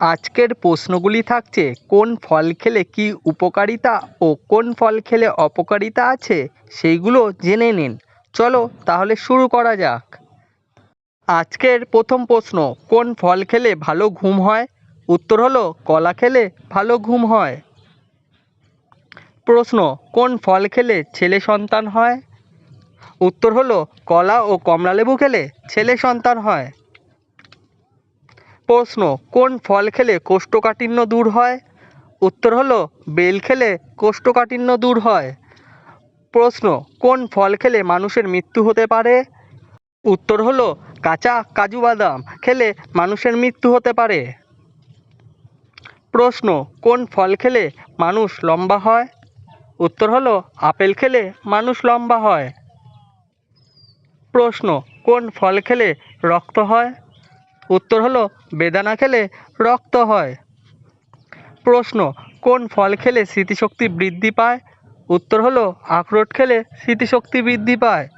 আজকের প্রশ্নগুলি থাকছে, কোন ফল খেলে কী উপকারিতা ও কোন ফল খেলে অপকারিতা আছে, সেইগুলো জেনে নিন। চলো তাহলে শুরু করা যাক। আজকের প্রথম প্রশ্ন, কোন ফল খেলে ভালো ঘুম হয়? উত্তর হলো, কলা খেলে ভালো ঘুম হয়। প্রশ্ন, কোন ফল খেলে ছেলে সন্তান হয়? উত্তর হলো, কলা ও কমলালেবু খেলে ছেলে সন্তান হয়। প্রশ্ন, কোন ফল খেলে কোষ্ঠকাঠিন্য দূর হয়? উত্তর হলো, বেল খেলে কোষ্ঠকাঠিন্য দূর হয়। প্রশ্ন, কোন ফল খেলে মানুষের মৃত্যু হতে পারে? উত্তর হলো, কাঁচা কাজু বাদাম খেলে মানুষের মৃত্যু হতে পারে। প্রশ্ন, কোন ফল খেলে মানুষ লম্বা হয়? উত্তর হলো, আপেল খেলে মানুষ লম্বা হয়। প্রশ্ন, কোন ফল খেলে রক্ত হয়? উত্তর হলো, বেদানা খেলে রক্ত হয়। প্রশ্ন, কোন ফল খেলে স্মৃতিশক্তি বৃদ্ধি পায়? উত্তর হলো, আখরোট খেলে স্মৃতিশক্তি বৃদ্ধি পায়।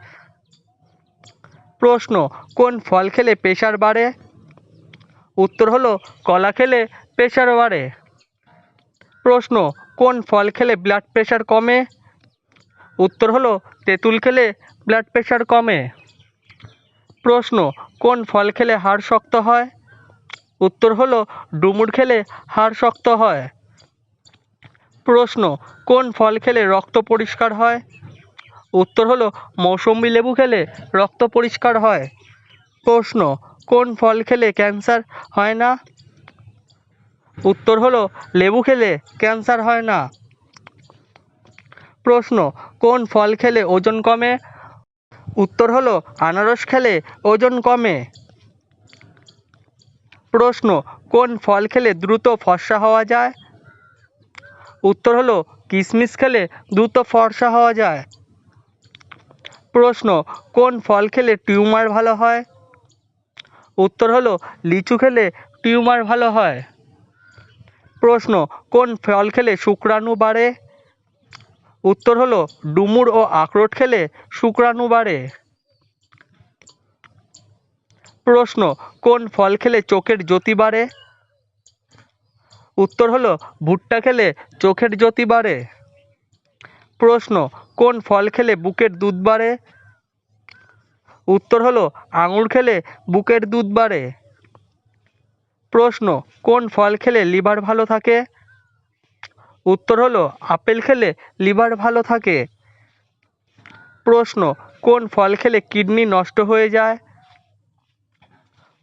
প্রশ্ন, কোন ফল খেলে প্রেশার বাড়ে? উত্তর হলো, কলা খেলে প্রেশার বাড়ে। প্রশ্ন, কোন ফল খেলে ব্লাড প্রেশার কমে? উত্তর হলো, তেঁতুল খেলে ব্লাড প্রেশার কমে। প্রশ্ন, কোন ফল খেলে হাড় শক্ত হয়? উত্তর হলো, ডুমুর খেলে হাড় শক্ত হয়। প্রশ্ন, কোন ফল খেলে রক্ত পরিষ্কার হয়? উত্তর হলো, মৌসম্বি লেবু খেলে রক্ত পরিষ্কার হয়। প্রশ্ন, কোন ফল খেলে ক্যান্সার হয় না? উত্তর হলো, লেবু খেলে ক্যান্সার হয় না। প্রশ্ন, কোন ফল খেলে ওজন কমে? উত্তর হলো, আনারস খেলে ওজন কমে। প্রশ্ন, কোন ফল খেলে দ্রুত ফর্সা হওয়া যায়? উত্তর হলো কিশমিশ খেলে দ্রুত ফর্সা হওয়া যায়। প্রশ্ন, কোন ফল খেলে টিউমার ভালো হয়? উত্তর হলো, লিচু খেলে টিউমার ভালো হয়। প্রশ্ন, কোন ফল খেলে শুক্রাণু বাড়ে? উত্তর হলো, ডুমুর ও আখরোট খেলে শুক্রাণু বাড়ে। প্রশ্ন, কোন ফল খেলে চোখের জ্যোতি বাড়ে? উত্তর হলো, ভুট্টা খেলে চোখের জ্যোতি বাড়ে। প্রশ্ন, কোন ফল খেলে বুকের দুধ বাড়ে? উত্তর হলো, আঙুর খেলে বুকের দুধ বাড়ে। প্রশ্ন, কোন ফল খেলে লিভার ভালো থাকে? উত্তর হলো, আপেল খেলে লিভার ভালো থাকে। প্রশ্ন, কোন ফল খেলে কিডনি নষ্ট হয়ে যায়?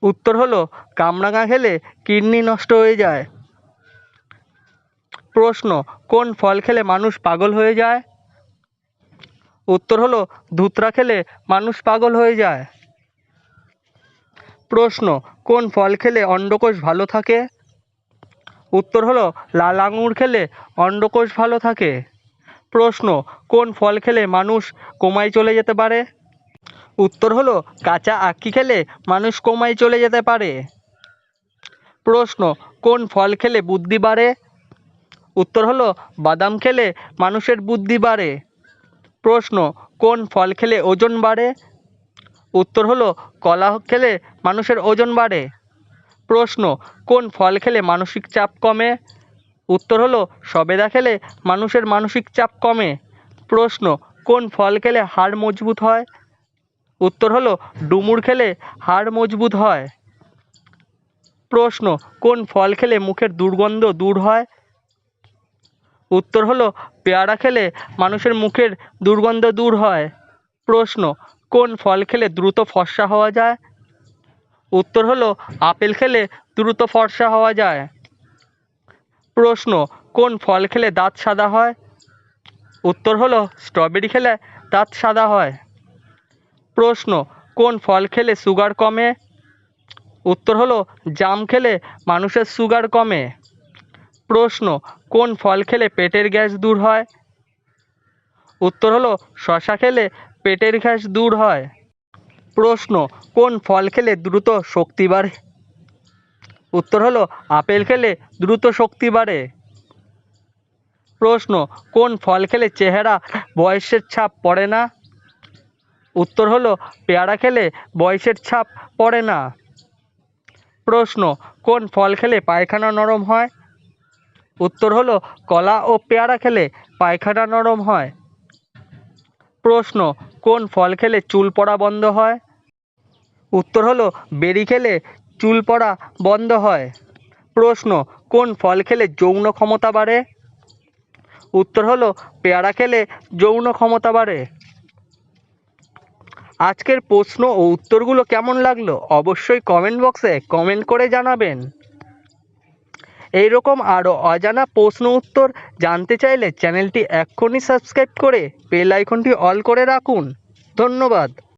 উত্তর হলো, কামরাঙা খেলে কিডনি নষ্ট হয়ে যায়। প্রশ্ন, কোন ফল খেলে মানুষ পাগল হয়ে যায়? উত্তর হলো, ধুতরা খেলে মানুষ পাগল হয়ে যায়। প্রশ্ন, কোন ফল খেলে অন্ডকোষ ভালো থাকে? উত্তর হলো, লাল আঙুর খেলে অন্ডকোষ ভালো থাকে। প্রশ্ন, কোন ফল খেলে মানুষ কোমায় চলে যেতে পারে? উত্তর হলো, কাঁচা আখি খেলে মানুষ কোমায় চলে যেতে পারে। প্রশ্ন, কোন ফল খেলে বুদ্ধি বাড়ে? উত্তর হলো, বাদাম খেলে মানুষের বুদ্ধি বাড়ে। প্রশ্ন, কোন ফল খেলে ওজন বাড়ে? উত্তর হলো, কলা খেলে মানুষের ওজন বাড়ে। প্রশ্ন, কোন ফল খেলে মানসিক চাপ কমে? উত্তর হলো, সবেদা খেলে মানুষের মানসিক চাপ কমে। প্রশ্ন, কোন ফল খেলে হাড় মজবুত হয়? উত্তর হলো, ডুমুর খেলে হাড় মজবুত হয়। প্রশ্ন, কোন ফল খেলে মুখের দুর্গন্ধ দূর হয়? উত্তর হলো, পেয়ারা খেলে মানুষের মুখের দুর্গন্ধ দূর হয়। প্রশ্ন, কোন ফল খেলে দ্রুত ফর্সা হওয়া যায়? উত্তর হলো, আপেল খেলে দ্রুত ফর্সা হওয়া যায়। প্রশ্ন, কোন ফল খেলে দাঁত সাদা হয়? উত্তর হলো, স্ট্রবেরি খেলে দাঁত সাদা হয়। প্রশ্ন, কোন ফল খেলে সুগার কমে? উত্তর হলো, জাম খেলে মানুষের সুগার কমে। প্রশ্ন, কোন ফল খেলে পেটের গ্যাস দূর হয়? উত্তর হলো শশা খেলে পেটের গ্যাস দূর হয়। প্রশ্ন, কোন ফল খেলে দ্রুত শক্তি বাড়ে? উত্তর হলো, আপেল খেলে দ্রুত শক্তি বাড়ে। প্রশ্ন, কোন ফল খেলে চেহারা বয়সের ছাপ পড়ে না? উত্তর হলো, পেয়ারা খেলে বয়সের ছাপ পড়ে না। প্রশ্ন, কোন ফল খেলে পায়খানা নরম হয়? উত্তর হলো, কলা ও পেয়ারা খেলে পায়খানা নরম হয়। প্রশ্ন কোন ফল খেলে চুল পড়া বন্ধ হয়? উত্তর হলো, বেরি খেলে চুল পড়া বন্ধ হয়। প্রশ্ন, কোন ফল খেলে যৌন ক্ষমতা বাড়ে? উত্তর হলো, পেয়ারা খেলে যৌন ক্ষমতা বাড়ে। আজকের প্রশ্ন ও উত্তরগুলো কেমন লাগল? অবশ্যই কমেন্ট বক্সে কমেন্ট করে জানাবেন। এইরকম আরও অজানা প্রশ্ন উত্তর জানতে চাইলে চ্যানেলটি এক্ষুনি সাবস্ক্রাইব করে বেল আইকনটি অল করে রাখুন। ধন্যবাদ।